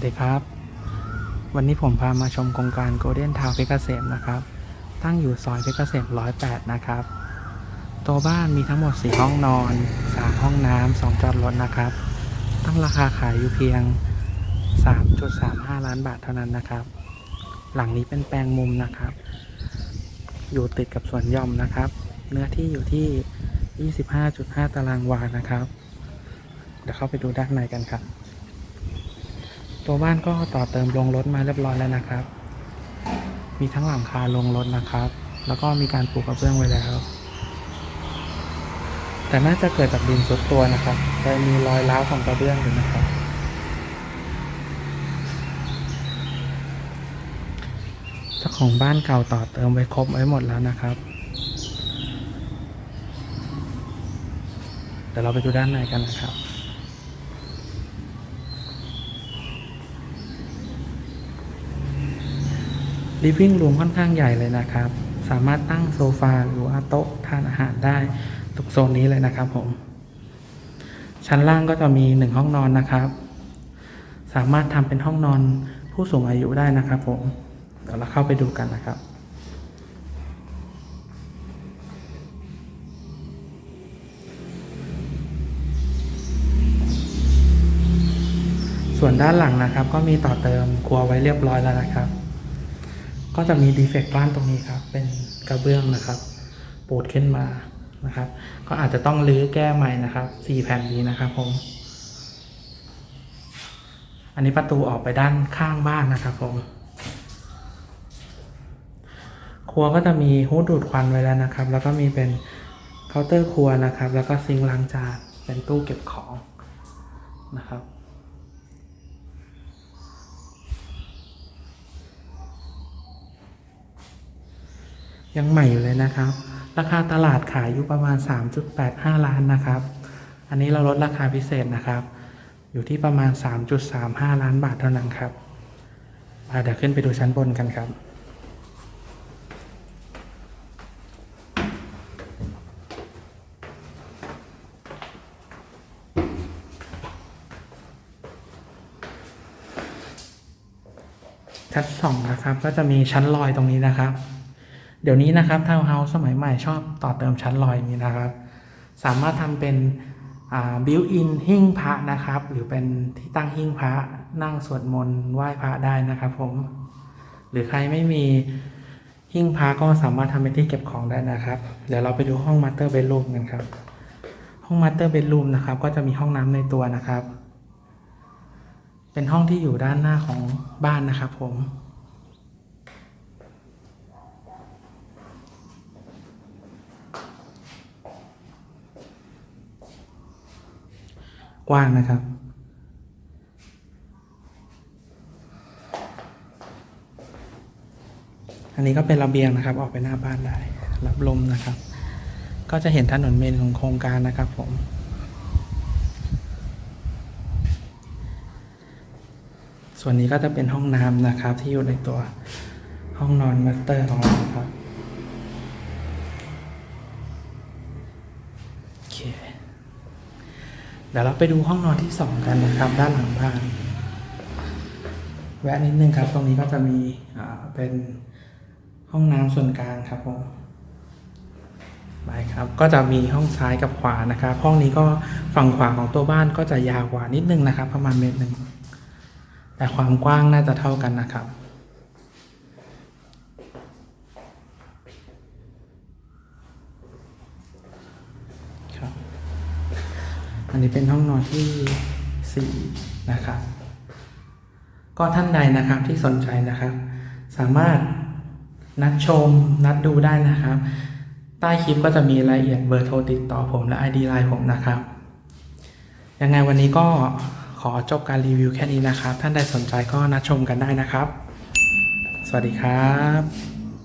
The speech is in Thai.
วัสดีครับ วันนี้ผมพามาชมโครงการโกลเด้นทาวเพชรเกษมนะครับ ตั้งอยู่ซอยเพชรเกษม108 นะครับ ตัวบ้านมีทั้งหมด 4 ห้องนอน 3 ห้องน้ำ 2 จอดรถนะครับ ตั้งราคาขายอยู่เพียง 3.35 ล้านบาทเท่านั้นนะครับ หลังนี้เป็นแปลงมุมนะครับ อยู่ติดกับสวนย่อมนะครับ เนื้อที่อยู่ที่ 25.5 ตารางวานะครับ เดี๋ยวเข้าไปดูด้านในกันครับ ตัวบ้านก็ต่อเติมลงรถมาเรียบร้อยแล้วนะครับ มีทั้งหลังคาลงรถนะครับ แล้วก็มีการปูกระเบื้องไว้แล้ว แต่น่าจะเกิดจากดินซุดตัวนะครับแต่มีรอยร้าวของกระเบื้องอยู่นะครับ เจ้าของบ้านเก่าต่อเติมไว้ครบไว้หมดแล้วนะครับ เดี๋ยวเราไปดูด้านในกันนะครับ ลิฟวิ่งรูมค่อนข้างใหญ่เลยนะครับ สามารถตั้งโซฟาหรือว่าโต๊ะทานอาหารได้ทุกโซนนี้เลยนะครับผม ชั้นล่างก็จะมีหนึ่งห้องนอนนะครับ สามารถทำเป็นห้องนอนผู้สูงอายุได้นะครับผม เดี๋ยวเราเข้าไปดูกันนะครับส่วนด้านหลังนะครับก็มีต่อเติมครัวไว้เรียบร้อยแล้วนะครับ ก็จะมีดีเฟกต์บ้านตรงนี้ครับ เป็นกระเบื้องนะครับ ปูดขึ้นมานะครับ ก็อาจจะต้องรื้อแก้ใหม่นะครับสี่แผ่นนี้นะครับผม อันนี้ประตูออกไปด้านข้างบ้านนะครับผม ครัวก็จะมีฮูดดูดควันไว้แล้วนะครับ แล้วก็มีเป็นเคาน์เตอร์ครัวนะครับ แล้วก็ซิงค์ล้างจาน เป็นตู้เก็บของนะครับ ยังใหม่อยู่เลยนะครับ ราคาตลาดขายอยู่ประมาณ 3.85 ล้านนะครับ อันนี้เราลดราคาพิเศษนะครับ อยู่ที่ประมาณ 3.35 ล้านบาทเท่านั้นครับอ่าเดี๋ยวขึ้นไปดูชั้นบนกันครับชั้นสองนะครับ ก็จะมีชั้นลอยตรงนี้นะครับ เดี๋ยวนี้นะครับทาวน์เฮาส์สมัยใหม่ชอบต่อเติมชั้นลอยนี้นะครับ สามารถทำเป็นบิวอินหิ้งพระนะครับ หรือเป็นที่ตั้งหิ้งพระนั่งสวดมนต์ไหว้พระได้นะครับผม หรือใครไม่มีหิ้งพระก็สามารถทำเป็นที่เก็บของได้นะครับ เดี๋ยวเราไปดูห้องมาสเตอร์เบดรูมกันครับ ห้องมาสเตอร์เบดรูมนะครับ ก็จะมีห้องน้ำในตัวนะครับ เป็นห้องที่อยู่ด้านหน้าของบ้านนะครับผม กว้างนะครับ อันนี้ก็เป็นระเบียงนะครับ ออกไปหน้าบ้านได้ รับลมนะครับ ก็จะเห็นถนนเมนของโครงการนะครับผมส่วนนี้ก็จะเป็นห้องน้ำนะครับที่อยู่ในตัวห้องนอนมาสเตอร์ของเราครับ โอเค เดี๋ยวเราไปดูห้องนอนที่สองกันนะครับ ด้านหลังบ้าน แวะนิดนึงครับ ตรงนี้ก็จะมีเป็นห้องน้ำส่วนกลางครับผมไปครับ ก็จะมีห้องซ้ายกับขวานะครับ ห้องนี้ก็ฝั่งขวาของตัวบ้านก็จะยาวกว่านิดนึงนะครับ ประมาณเมตรหนึ่ง แต่ความกว้างน่าจะเท่ากันนะครับ ครับ อันนี้เป็นห้องนอนที่สี่นะครับ ก็ท่านใดนะครับที่สนใจนะครับ สามารถนัดชมนัดดูได้นะครับ ใต้คลิปก็จะมีรายละเอียดเบอร์โทรติดต่อผมและ ID ไลน์ผมนะครับ ยังไงวันนี้ก็ขอจบการรีวิวแค่นี้นะครับ ท่านใดสนใจก็นัดชมกันได้นะครับ สวัสดีครับ